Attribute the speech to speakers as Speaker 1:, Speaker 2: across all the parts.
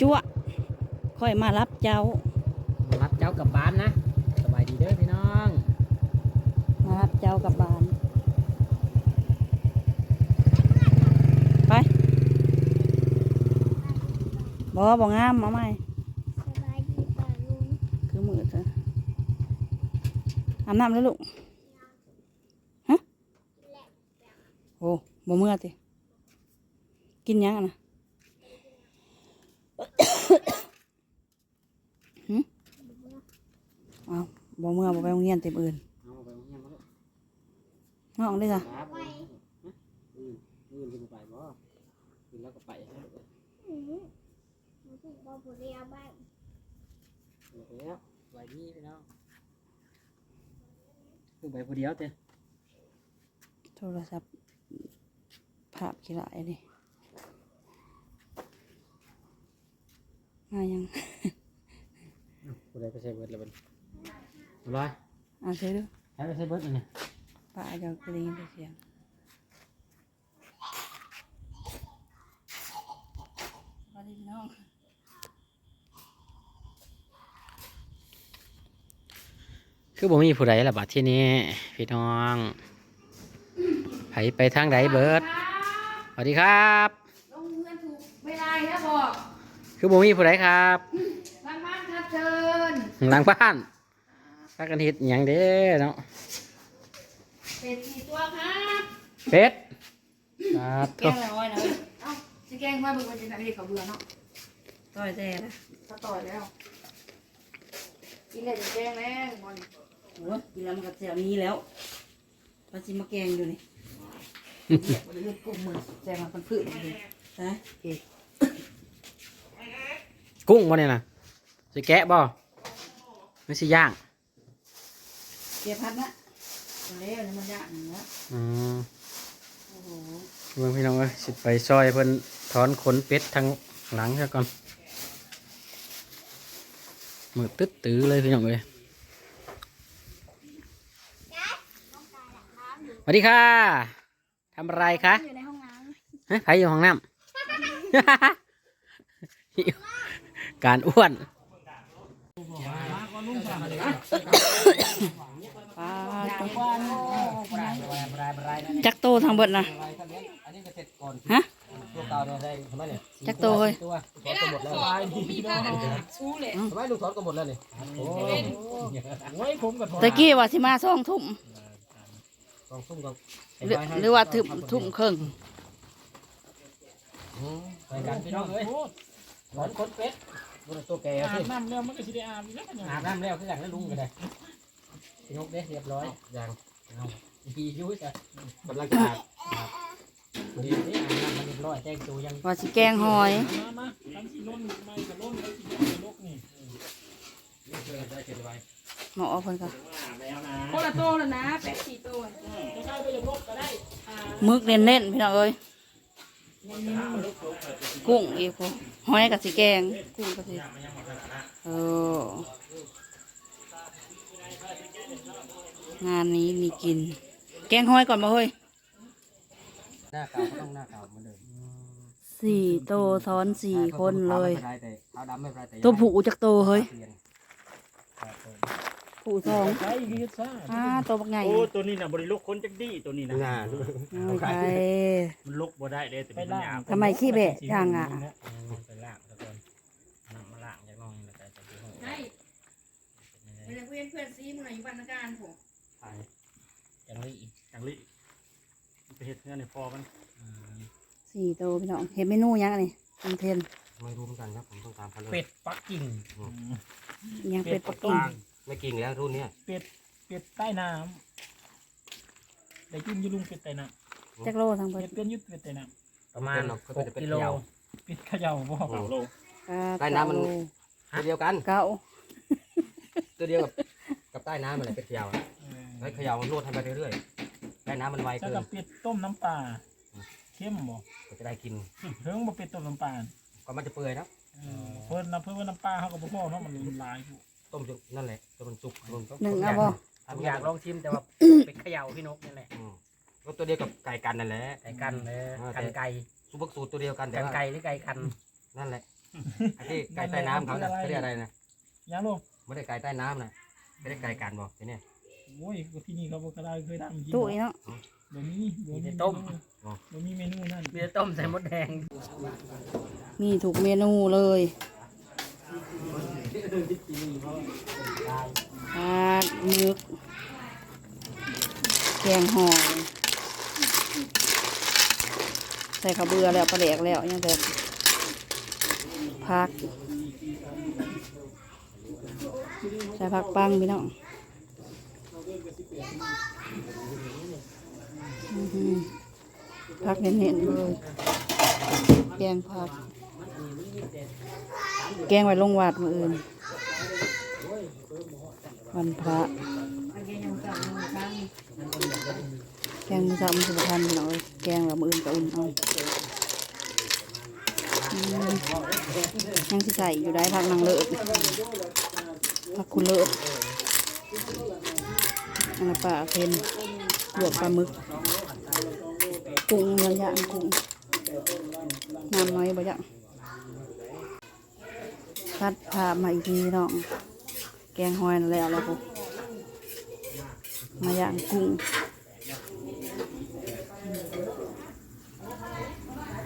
Speaker 1: จั่วค่อยมารับเจ้า
Speaker 2: มารับเจ้ากลับบ้านนะสบายดีเด้อพี่น้อง
Speaker 1: มารับเจ้ากลับบ้าน ไปบอบองามมาไหม
Speaker 3: สบายดีป่าลุง
Speaker 1: คือมือเธออาบน้ำแล้วลูกฮะโอ้บ่เมื่อติกินยังอะนะ หึเอา บ่เมื่อบ่ไปโรงเรียนเต็มอื่น
Speaker 2: เอาไปโรงเรียนมาลูก
Speaker 1: น้องได้จ้ะ
Speaker 2: ครับอืมอืมจะไปบ่กินแล้วก็ไปให้ลูก
Speaker 3: อย่าบุเรียบ้าง
Speaker 2: เดี๋ยวแล้วสบายดีพี่น้องคือไปผู้เดียวเต้
Speaker 1: โทรศัพท์ภาพกี่หลายดิมายัง
Speaker 2: ผู้ใดไปใช้เบิร์ดแล้วบัด ร้อย
Speaker 1: อ่านเสียดู
Speaker 2: ใช้ไปใช้เบิร์ดเลยเนี่ย
Speaker 1: ป้าจะกระดิ่งไปเสียงสวัสดีพี่น้อง
Speaker 2: คือบ่มีผู้ใดละบัดที่นี้พี่น้องไผไปทางใดเบิร์ดสวัสดีครับ
Speaker 1: ลงเงินถูกไม่ได้นะบอก
Speaker 2: คือบ่มีผู้ใดครับ
Speaker 1: ทางบ้านครับเชิญ
Speaker 2: หลังบ้าน พากันเฮ็ดหยังเด้เนาะ
Speaker 1: เป็ดสี่ตัวครับ
Speaker 2: เป็ดปาด
Speaker 1: แก
Speaker 2: โถ่
Speaker 1: งอะไรไว้นะเอ้าจะแกงไว้บึงวันจะไหนเด็กเขาเบื่อเนาะต่อยแต่ละก็ต่อยแล้วกินเลยจะแกงแล้วบอลโอ้ยกินแล้วมันก็เสียนี้แล้วมาชิมมาแกงอยู่นี่บริเวณกลุ่มมือแจงมาเป็นพืชเลยใช่
Speaker 2: กุ้งบ่เนี่ยนะสิแกะบ่ไม่สิย่าง
Speaker 1: เกียร์พัดนะมาแล้วนี่มันยากหนึ่งแล้ว
Speaker 2: อืม
Speaker 1: โอ้โห
Speaker 2: เบิ่งพี่น้องเอ้ยสิไปซอยเพิ่นถอนขนเป็ดทางหลังซะก่อนมือตึ๊ดตื้อเลยพี่น้องเอ้ยสวัสดีค่ะทำอะไรคะ
Speaker 3: อยู่ในห้องน้
Speaker 2: ฮะใครอยู่ห้องน้ำ การอ้วน
Speaker 1: ปลาจักโตทางเบิดนะ
Speaker 2: อันนี้ก็เสร็จก่อน
Speaker 1: ฮะ
Speaker 2: ตัวเก่าเนี่ยได้ทำไมเนี่ย
Speaker 1: จักโตเฮ้ย
Speaker 2: ตัวถอนก็หมดแล้วทำไมลูกถอนก็หมดแล้วนี่โอ้โหผมกับ
Speaker 1: ตะกี้ว่าสิมาสองทุ่ม
Speaker 2: กองซุ่มกับ
Speaker 1: หรือหรือว่าทุ่มทุ่มครึ่ง
Speaker 2: ไปกันพี่น้องเอ้ยถอนขนเป็ดบนตัวแก่
Speaker 4: อา
Speaker 2: สิ
Speaker 4: บน้ำแล้วมันก็สิได้อาบอยู่แล้วกันเนี่ย
Speaker 2: อาบน้ำแล้วคืออย่างนั้นลุงก็ได้ พี่นกเด้เรียบร้อยอย่างเอาดีอยุ่ยจ้ะกำลังจะอาบดีนี่อาบน้ำมันเรียบร้อยแจ้งตัวยัง
Speaker 1: ว่าสิแกงหอย
Speaker 4: มามาทั้งสิล้นไม่กับล้นทั้งสิล้นกับลกนี่
Speaker 2: ได้เก็บไว้
Speaker 1: หมอเพิ่นก็
Speaker 4: แล้วนะ
Speaker 5: โคละโตแล้วนะแปดสี่โต
Speaker 4: จะใช้ไปยังลกก็ได้อ่า
Speaker 1: มึกเน้นๆพี่น้องเอ้ยกุ้งอีกพวกหอยกับสิแกง กุ้งกับสิเออ งานนี้มีกิน แกงหอยก่อนมาเฮ้ย
Speaker 2: หน้าเก่าก็ต้องหน้าเก่าเหมือนเดิม
Speaker 1: สี่โตซ้อนสี่คนเลย
Speaker 2: ไม่เป็นไรแต่เท้าดำไม่เป็นไรแต่
Speaker 1: ตัวผูจักโตเฮ้ย
Speaker 2: เปลี่ยนครับผม
Speaker 1: ผูสอง
Speaker 4: ใช้ยืดซ่า
Speaker 1: อ่าตัวบักใหญ่
Speaker 5: โอ้ตัวนี้นะบริโลกคนจักดีตัวนี้นะ
Speaker 2: งาน
Speaker 1: ไม่ใช่
Speaker 5: มันลกบ่ได้เด้แต่
Speaker 4: ไป
Speaker 5: เป็น
Speaker 4: ล่า
Speaker 5: หยางบ
Speaker 1: ทำไมขี้เบะจังอะ
Speaker 2: ไปล่างทุกคนนำมาล่างจากน้องนี่แหละแต่จะดูให้
Speaker 1: ใช่เพื่อนเพื่อนซีมึงอยู่บ้านการผม
Speaker 2: ไปจังลี่
Speaker 5: จังลิไปเฮ็ดเงินในพอมัน
Speaker 2: อืม
Speaker 1: สี่โตพี่น้องเห็นเมนูยังอันนี่อันเทน
Speaker 2: ไม่รู้เหมือนกันครับผมต้องตามเขาเลย
Speaker 4: เป็ดปักกิ่ง
Speaker 1: ยังเป็ดปักกิ่ง
Speaker 2: ไม่กิ่งแล้วรุ่นเนี้ย
Speaker 4: เป็ดเป็ดใต้น้ำได้กินอยูลุงเป็ดใต้น้
Speaker 1: จักโลทางำเบิด
Speaker 4: เป็ดเป็นอยุดเป็ดใต้น้
Speaker 2: ประมาณหกกิโลำ
Speaker 4: เป็ดเขย่าบ่
Speaker 5: สามโล
Speaker 2: ใต้น้ำมัน ตัวเดียวกัน
Speaker 1: เก้า
Speaker 2: ตัวเดียวกับกับใต้น้ำมันเลยเป็ดเขยาวอะ แล้วเขยาวมันนวดให้ไปเรื่อยๆใต้น้ำมันไว
Speaker 4: แล้ว
Speaker 2: เกิ
Speaker 4: ก็
Speaker 2: น
Speaker 4: เป็ดต้มน้ำปลาเข้มบ่
Speaker 2: ก็จะได้กิน
Speaker 4: เพิ่งบ่เป็ดต้มน้ำปลา
Speaker 2: ก็มันจะเปื่อยนะ
Speaker 4: เออเพิ่นนะเพิ่นว่าน้ำปลาเขาก็บ่พอเนาะมันหลายอยู่
Speaker 2: ต้มจนนั่นแหละจนมันสุกจนมัน
Speaker 1: หนึ่งเอาบ่
Speaker 2: ผมอยากลองชิมแต่ว่าเป็ดเขยาวพี่นกนี่แหละก็ตัวเดียวกับไก่กันนั่นแหละ ไก่กันเลยกันไก่ซุปเปอร์สูตรตัวเดียวกันแต่
Speaker 6: กัน
Speaker 2: ว่า
Speaker 6: ไก่หรือไก่คัน
Speaker 2: นั่นแหละที่ไก่ใต้น้ำเขาน่ะเขาเรียกอะไรนะ
Speaker 4: ยังลูก
Speaker 2: ไม่ได้ไก่ใต้น้ำนะไม่ได้ไก่กันบอกที่นี่
Speaker 4: โอ้ยที่นี่เขาบอกกระไดเคยทำกิน
Speaker 1: ตู้อีเนาะ
Speaker 4: บะหมี่บะหมี่
Speaker 2: ต้ม
Speaker 4: บะหมี่เมนูนั่น
Speaker 2: เบียร์ต้มใส่มดแดง
Speaker 1: มีถูกเมนูเลยผัดหมึกแกงหอยใส่ข้าวเบื่อแล้วปลาแดกแล้วยังแต่ผักใส่ผักปังพี่น้องอื้อหือ ผักเน้นๆเลย แกงผัก แกงไว้ลงวัดมืออื่น วันพระ แกงมือสามสุพรรณพี่น้องเอ้ยแกงแบบมืออื่นกับอุ่นเอายังสิใส่อยู่ได้พักนางเลิศพักคุณเลิศ อันปลาเค็มลวกปลาหมึกกุ้งเนื้อย่างกุ้งน้ำน้อยบ่ยังพัดพามาอีกทีน้อง แกงหอยแล้วแล้วปุ๊มาย่างกุ้ง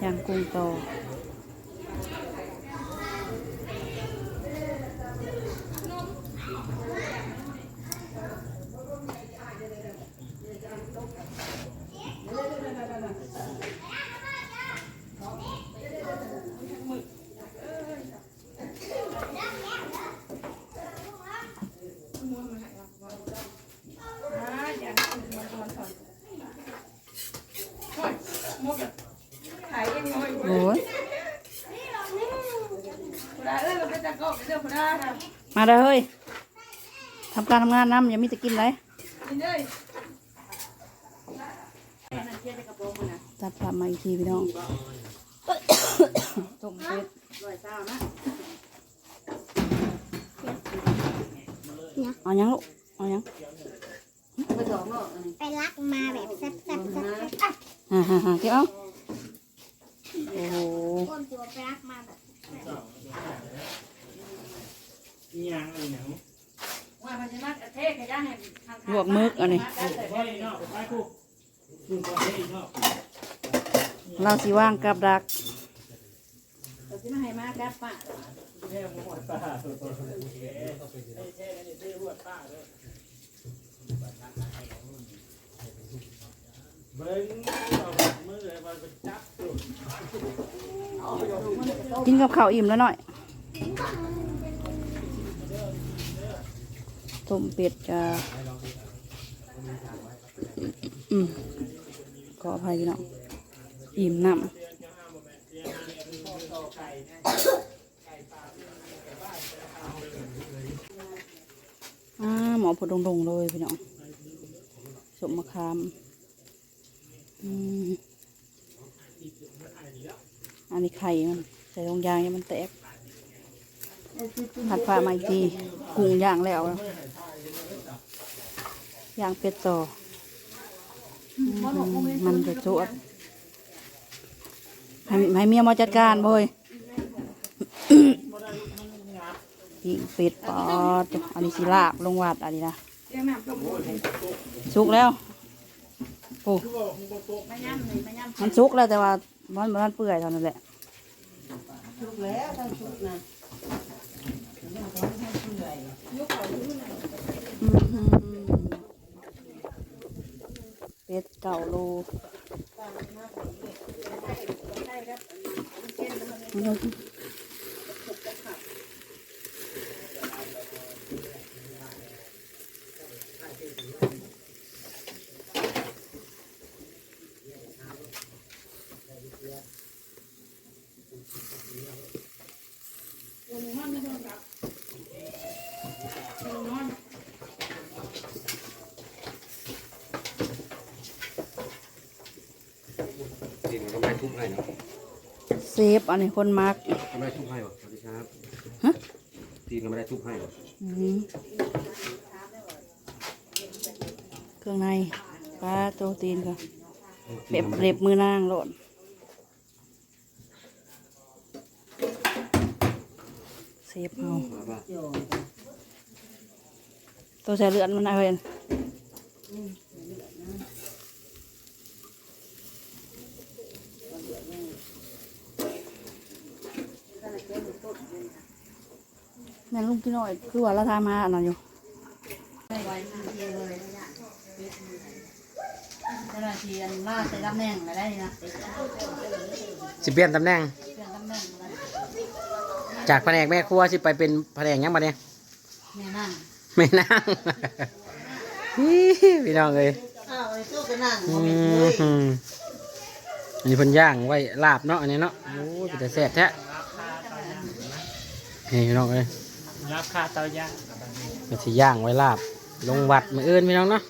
Speaker 1: ย่างกุ้งโต โอ้ยมาเด้อเฮ้ยทำการทำงานน้ำอย่ามีจะกินไรตัดภาพมาอีกทีพี่น้องต้มเป็ดเอายังลูกเอายัง
Speaker 3: ไปรักมาแบบแซ่บๆแซ่บแซ่บแซ่บ
Speaker 1: ฮ่าฮ่าฮ่าเก็บเอา โอ้โห
Speaker 3: คนตัวไปรักมาแบบ
Speaker 4: นี่ยังอะไรเนี่ย
Speaker 1: ลวกมึกอันนี้
Speaker 4: ไปเนาะไปคู่ดูก่อนให้เนาะ
Speaker 1: เราสิว่างกับดัก
Speaker 4: แค่หมดป้าตัวตัวแค่แค่นี้ได้รวดป้าเลยเบิ้งเอามือเลยมาไปจับตัว
Speaker 1: กินกับข้าวอิ่มแล้วหน่อยต้มเป็ดจะอืมขออภัยพี่น้องอิ่มน้ำอ่าหมอผดดงๆเลยพี่น้องสมมะขาม อืม อันนี้ไข่มันใส่ลงยางให้มันแตกผัดผ้ามาอีกทีกุ้งย่างแล้วย่างเป็ดต่อ มันจะจวดให้ให้เมียมาจัดการบ่เฮ้ยยิงเป็ดปอดอันนี้สิลาบลงวัดอันนี้นะสุกแล้วโอ้มันสุกแล้วแต่ว่า มันมันเปื่อยเท่านั้นแหละอืมอืมอืมเป็ดเก่าโล
Speaker 2: ตีนก็ไม่ทุบให้เนาะ
Speaker 1: เซฟอันนี้คนมัก
Speaker 2: ก็ไม่ทุบให้หรอสวัสดีครับ
Speaker 1: ฮะ
Speaker 2: ตีนก็ไม่ได้ทุบให้หรอ
Speaker 1: อืมเครื่องในปลาโตตีนก็เบ็บเล็บมือนางโลด ซฟเอาตัวใส่เลือดมันอะไรเห็นนั่นลุงพี่น้อยคือว่าเราทำมาอันนั้นอยู่เจ้าหน้าที่อันล่าใส่ตำแหน่งอะไรได้นะ
Speaker 2: สิเปลี่ยนตำแหน่ง
Speaker 1: เปลี่ยนตำแหน่งอะไร
Speaker 2: จากแผนกแม่ครัวสิไปเป็นแผนกหยังบัดเนี่ย
Speaker 1: แม่นั่ง
Speaker 2: ไม่นั่งฮิพี่น้องเอ้ย
Speaker 6: อ้าวไอ้ตู้ก็นั่ง
Speaker 2: อื
Speaker 6: บ่มีเลย
Speaker 2: มอันนี้เพิ่นย่างไว้ลาบเนาะอันนี้เนาะโอ้ยเป็นแต่แซ่บแท้นี่พี่น้องเอ้ย
Speaker 4: รับค่าเตาย่าง
Speaker 2: มันสิย่างไว้ลาบ ลงวัดมื้ออื่นพี่น้องเนาะ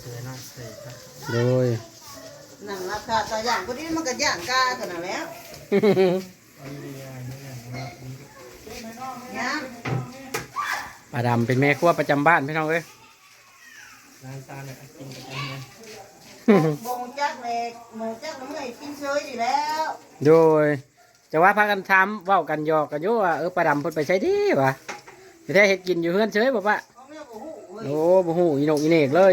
Speaker 4: เสือน้องเสือครับ
Speaker 2: โดย
Speaker 6: นั่งราคาตาย่างพอดีมันก็ย่างกาเท่านั้นแหล้วย่าง
Speaker 2: ป้าดำเป็นแม่ครัวประจำบ้านพี่น้องเอ้ย
Speaker 4: ร้านซาเนี่ยกินกันเนี่ย
Speaker 6: บงจักเลยหมูจักน้ำเงยกินเฉยดีแล้ว
Speaker 2: โดยจะว่าพากันทำเว้ากันหยอกกันอยู่ว่าเออป้าดำเพิ่นไปใช้ดีวะไม่ได้เฮ็ดกินอยู่เฮือนเฉยบ่ปะ
Speaker 6: ของเนี่ยบ่ฮู้เว้ย
Speaker 2: โอ้บ่ฮู้อีโหนกอีเหนกเลย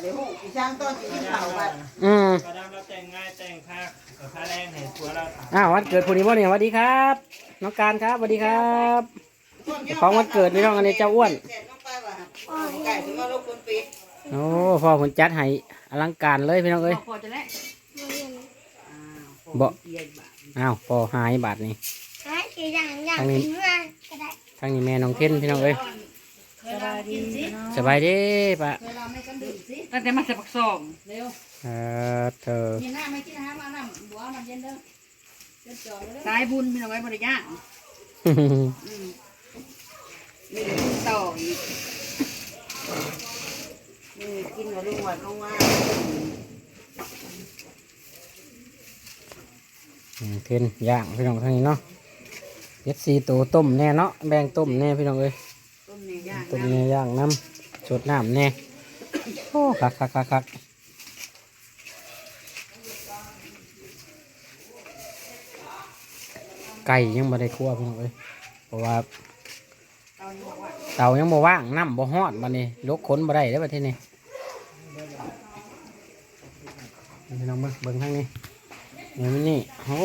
Speaker 6: บ่ได้ฮู้อีช่างตอนสิกินข้าวบัด
Speaker 2: อืม
Speaker 4: กระดามเราแต่งง่ายแต่งภาคกับค่าแรงให้ผัวเราถาม
Speaker 2: อ้าววันเกิดผู้นี้บ่เนี่ยสวัสดีครับน้องการครับสวัสดีครับ ของวันเกิดพี่น้องอันนี้เจ้าอ้วน
Speaker 6: แซ่บน้องไปว่าไก่สิมาลบคนปิด
Speaker 2: โอ้พ่อผมจัดให้อลังการเลยพี่น้องเอ้ย
Speaker 1: พอจะแล้ว
Speaker 2: บ่อ้าวพ่อหายบาทนี่
Speaker 3: ไอ้ที่อย่างอย่างเป็นเรื่องก็ได้
Speaker 2: ทางนี้แม่น้องเทนพี่น้องเอ้ย
Speaker 1: เวลากินสิ
Speaker 2: สบายดีปะ
Speaker 1: เวลาไม่กันดื่มสิตั้งแต่มาใส่ปักซองเร็ว
Speaker 2: เออเธอ
Speaker 1: มีหน้าไม่กินน้ำมาน้ำบัวน้ำเย็นเด้อเจ็บจอเลยสายบุญมีเอาไว้บริยางอืมมีแต่บุญต่ออีก
Speaker 6: นี่กินแล้วลุงวัดลงมา
Speaker 2: อืมเทนย่างพี่น้องทางนี้เนาะเย็ดซีตัวต้มแน่เนาะแบ่งต้มแน่พี่น้องเอ้ย
Speaker 1: ต้มเนี่ยย่าง
Speaker 2: ต้มแน่ย่างน้ำสดน้ำแน่โอ้คักคักคักคักไก่ยังไม่ได้คั่วพี่น้องเอ้ยเพราะว่า
Speaker 1: เรานี่บอย่า
Speaker 2: เตายังบ่ว่างน้ำบ่ฮอดบัดนี้ลกขนบ่ได้เด้อประเทศนี้พี่น้องเบิ่งเบิ่งทางนี้นี่มันนี่โอ้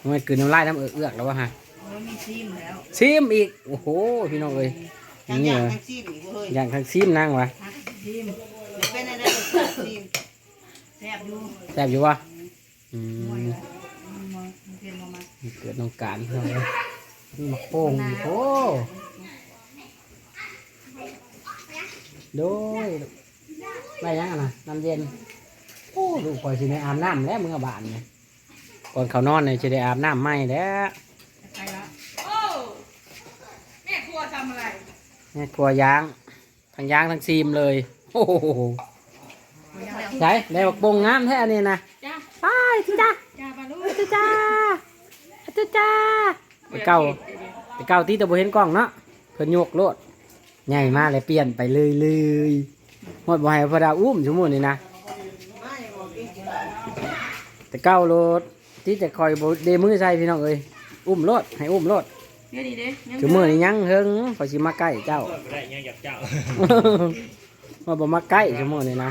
Speaker 2: มันกลืนน้ำลายน้ำเอือกเอือกแล้ววะฮะ
Speaker 1: มันมีซีมแล้ว
Speaker 2: ซิมอีก โอ้โห พี่น้องเอ้ย
Speaker 6: จัง
Speaker 2: นี่
Speaker 6: ย่าง
Speaker 2: เหรอ
Speaker 6: จังซีนี่บ่เฮ้ย
Speaker 2: อย่างทางซิมนั่งวะ
Speaker 1: ฮักซีม
Speaker 6: เดี๋ยวเป็นอะไรจังซีม
Speaker 1: แซ่บอยู่
Speaker 2: แซ่บอยู่วะอื
Speaker 1: มวย
Speaker 2: ม
Speaker 1: ละมันมันเพียนมามา
Speaker 2: เกิดน้องการพี่น้องเอ้ยนี่มักโป่งอีกโอ้โดยได้ยังอะนะน้ำเย็นโอ้ลูกคอยสิในอาบน้ำแล้วมึงอาบานเนี่ยก่อนเขานอนเนี่ยจะได้อาบน้ำไหมแล้ว
Speaker 1: ใครละโอ้แม่ครัวทำอะไร
Speaker 2: นี่ครัวยางทั้งยางทั้งซีมเลย โอ้โห
Speaker 1: ยังแล้ว
Speaker 2: ใช่ได้บักบงงามแท้อันนี้นะ
Speaker 1: จ้า
Speaker 2: ไปทุจ้า
Speaker 1: จ้าปลาลูก
Speaker 2: ทุจ้าทุจ้าไปเก่าไปเก่าที่ตะบเห็นกล้องเนาะเพิ่นโยกโลดใหญ่มากเลยเปลี่ยนไปเลยเลยหมดบ่ให้พระดาอุ้มสมมุตินี่นะ
Speaker 6: ไม่บอกกินกิน
Speaker 2: แต่เก่าโลดที่จะคอยบ่เดมือใส่พี่น้องเอ้ยอุ้มโลดให้อุ้มโลด
Speaker 1: เนี่ยดีเด้ยัง
Speaker 2: คือมือนี่ยังเฮิงขอยสิมาใกล้เจ้า
Speaker 4: เปิดไปได้ยังอยากเจ้า
Speaker 2: มาบ่มาใกล้สมมุตินี่นะ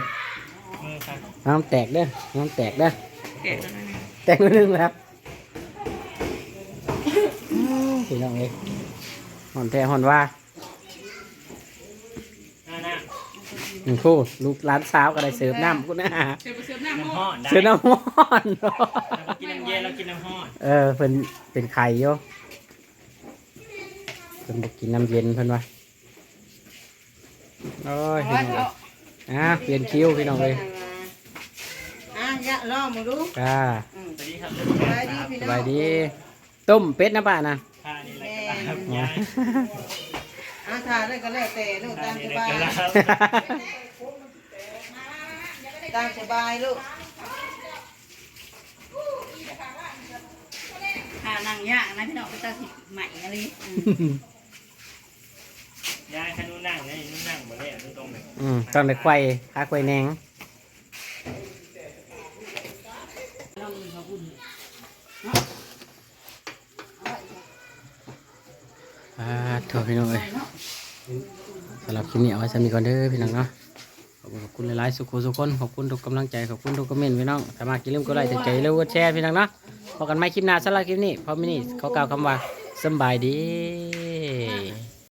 Speaker 4: มือครับ
Speaker 2: น้ำแตกเด้อน้ำแตกเด้อ
Speaker 1: แกะแล้วนะเนี่ย
Speaker 2: แตกนิดนึงแล้วพี่น้องเอ้ยหอนแท้หอนว่า
Speaker 4: หน้าหน้า
Speaker 2: หนึ่งคู่ลูกร้านสาวก็ได้เสิร์ฟน้ำกูนะ
Speaker 1: เสิร์ฟไปเสิร์ฟหน้าหม้
Speaker 4: น้ำ
Speaker 1: อ
Speaker 4: ห้อนได้
Speaker 2: เสิร์ฟน้ำร้อน
Speaker 4: เรากินน้ำเย็นเรากินน้ำห้อน
Speaker 2: เออเป็นเป็นไข่โยเป็ นบอกกินน้ำเย็นเพิ่นว่าโอ้ยพี่น้องเอ้ยอะเปลี่ยนคิวพี่น้องเลย
Speaker 6: อะยะลองมาดู
Speaker 2: จ้า
Speaker 6: อืม
Speaker 4: สวัสดีครับ
Speaker 6: สบายดีพี่
Speaker 2: ส
Speaker 6: น้อง
Speaker 2: บายดี ต้มเป็ดนะป้านะ
Speaker 4: ค่านี่แหละครับยาย
Speaker 6: อะทาได้ก็แล้วแต่ลูก
Speaker 4: ค่า
Speaker 6: ตาม
Speaker 4: นี่
Speaker 6: ส
Speaker 4: แหละ
Speaker 6: บาย
Speaker 4: กันแล้ว
Speaker 6: ตามสบายลูก
Speaker 1: หานั่งย่างนะพี่น้องไปตาสิใหม่อะไรอืม
Speaker 4: ยายขนุนั่งนี่นุนั่งมาเลยนุตรงไหน
Speaker 2: อืมตอนเลยไข่ขาวายแนงอ่าถั่วพี่น้องเลยสำหรับคลิปนี้เอาไว้สามีก่อนเด้อพี่น้องเนาะขอบคุณหลายๆสุขสุขคนขอบคุณทุกกำลังใจขอบคุณทุกคอมเมนต์พี่น้องถ้ามากินเริ่มก็ไลค์ใจเร็วก็แชร์พี่น้องเนาะพบกันใหม่คลิปหน้าสำหรับคลิปนี้พอมินี่เขากล่าวคำว่าสบายดี